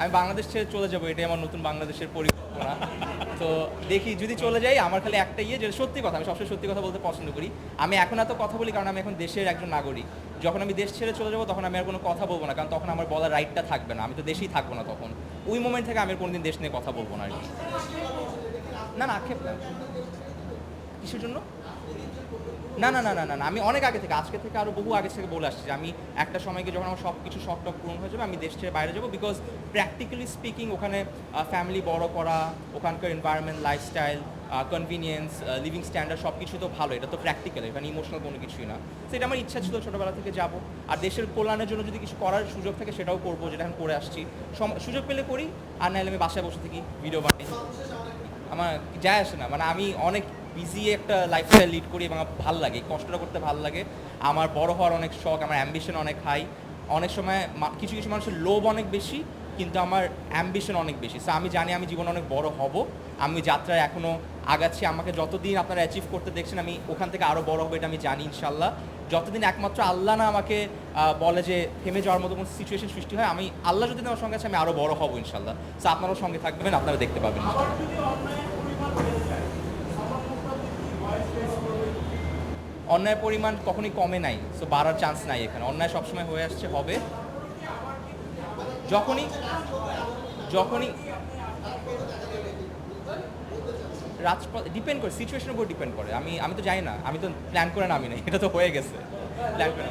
আমি বাংলাদেশ ছেড়ে চলে যাব, এটাই আমার নতুন বাংলাদেশের পরিকল্পনা। তো দেখি, যদি চলে যাই, আমার খালি একটা ইয়ে যেটা সত্যি কথা, আমি সবসময় সত্যি কথা বলতে পছন্দ করি। আমি এখন এত কথা বলি কারণ আমি এখন দেশের একজন নাগরিক। যখন আমি দেশ ছেড়ে চলে যাব, তখন আমি আর কোনো কথা বলব না, কারণ তখন আমার বলার রাইটটা থাকবে না। আমি তো দেশেই থাকব না তখন। ওই মোমেন্ট থেকে আমি আর কোনোদিন দেশ নিয়ে কথা বলব না আর কি। না না, আক্ষেপ না। কিসের জন্য? না না না না না আমি অনেক আগে থেকে, আজকে থেকে আরও বহু আগে থেকে বলে আসছি যে আমি একটা সময় গিয়ে যখন আমার সব কিছু শখ টক পূরণ হয়ে যাবে, আমি দেশ ছেড়ে বাইরে যাব বিকজ প্র্যাকটিক্যালি স্পিকিং ওখানে ফ্যামিলি বড় করা, ওখানকার environment lifestyle convenience living standard সব কিছু তো ভালো, এটা তো প্র্যাকটিক্যাল এখানে ইমোশনাল কোনো কিছুই না। সেটা আমার ইচ্ছা ছিল ছোটোবেলা থেকে যাব। আর দেশের কল্যাণের জন্য যদি কিছু করার সুযোগ থাকে, সেটাও করব, যেটা এখন করে আসছি। সুযোগ পেলে করি, আর নাহলে আমি বাসায় বসে থাকি ভিডিও বানাই আমার, যায় আসে না মানে আমি অনেক বিজি একটা লাইফস্টাইল লিড করি এবং আমার ভালো লাগে, কষ্টটা করতে ভালো লাগে। আমার বড় হওয়ার অনেক শখ, আমার অ্যাম্বিশন অনেক হাই অনেক সময় কিছু কিছু মানুষের লোভ অনেক বেশি, কিন্তু আমার অ্যাম্বিশন অনেক বেশি। সো আমি জানি আমি জীবনে অনেক বড় হব। আমি যাত্রায় এখনও আগাচ্ছি। আমাকে যতদিন আপনারা অ্যাচিভ করতে দেখছেন, আমি ওখান থেকে আরও বড় হবে, এটা আমি জানি ইনশাল্লাহ যতদিন একমাত্র আল্লাহ না আমাকে বলে যে থেমে যাওয়ার মতো কোনো সিচুয়েশন সৃষ্টি হয়, আমি আল্লাহ যদি আমার সঙ্গে আছে, আমি আরও বড় হব ইনশাল্লাহ সো আপনারাও সঙ্গে থাকবেন, আপনারা দেখতে পাবেন। অন্যায় পরিমাণ কখনই কমে নাই সো বাড়ার চান্স নাই এখানে। অন্যায় সবসময় হয়ে আসছে, হবে। যখনই যখনই রাজপথ ডিপেন্ড করে সিচুয়েশনের উপর ডিপেন্ড করে। আমি আমি তো জানি না, আমি তো প্ল্যান করে নামি নাই, এটা তো হয়ে গেছে। প্ল্যান করে।